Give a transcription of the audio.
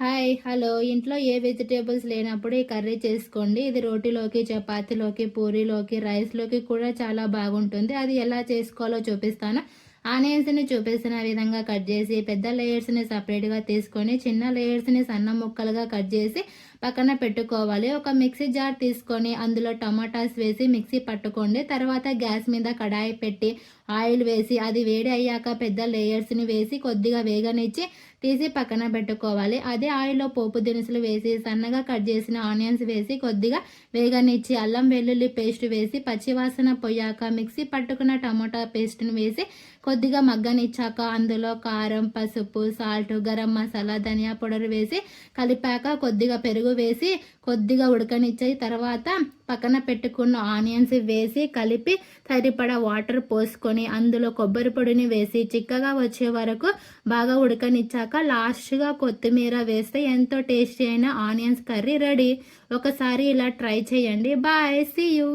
Hi hello. ఇంట్లో ఏ vegetables లేనప్పుడు ఈ కర్రీ చేసుకోండి. ఇది రోటీలోకి చపాతీలోకి పూరీలోకి రైస్లోకి కూడా చాలా బాగుంటుంది. అది ఎలా చేసుకోవాలో చూపిస్తాను. ఆనియన్స్ని చూపిస్తున్న విధంగా కట్ చేసి పెద్ద లేయర్స్ని సపరేట్గా తీసుకొని చిన్న లేయర్స్ని సన్న ముక్కలుగా కట్ చేసి పక్కన పెట్టుకోవాలి. ఒక మిక్సీ జార్ తీసుకొని అందులో టమాటాస్ వేసి మిక్సీ పట్టుకోండి. తర్వాత గ్యాస్ మీద కడాయి పెట్టి ఆయిల్ వేసి అది వేడి అయ్యాక పెద్ద లేయర్స్ని వేసి కొద్దిగా వేగనిచ్చి తీసి పక్కన పెట్టుకోవాలి. అదే ఆయిల్లో పోపు దినుసులు వేసి సన్నగా కట్ చేసిన ఆనియన్స్ వేసి కొద్దిగా వేగనిచ్చి అల్లం వెల్లుల్లి పేస్ట్ వేసి పచ్చివాసన పోయాక మిక్సీ పట్టుకున్న టమాటా పేస్ట్ని వేసి కొద్దిగా మగ్గనిచ్చాక అందులో కారం పసుపు సాల్ట్ గరం మసాలా ధనియా పౌడర్ వేసి కలిపాక కొద్దిగా పెరుగు వేసి కొద్దిగా ఉడకనిచ్చి తర్వాత పక్కన పెట్టుకున్న ఆనియన్స్ వేసి కలిపి సరిపడా వాటర్ పోసుకొని అందులో కొబ్బరి పొడిని వేసి చిక్కగా వచ్చే వరకు బాగా ఉడకనిచ్చాక లాస్ట్గా కొత్తిమీర వేస్తే ఎంతో టేస్టీ అయిన ఆనియన్స్ కర్రీ రెడీ. ఒకసారి ఇలా ట్రై చేయండి. Bye see you.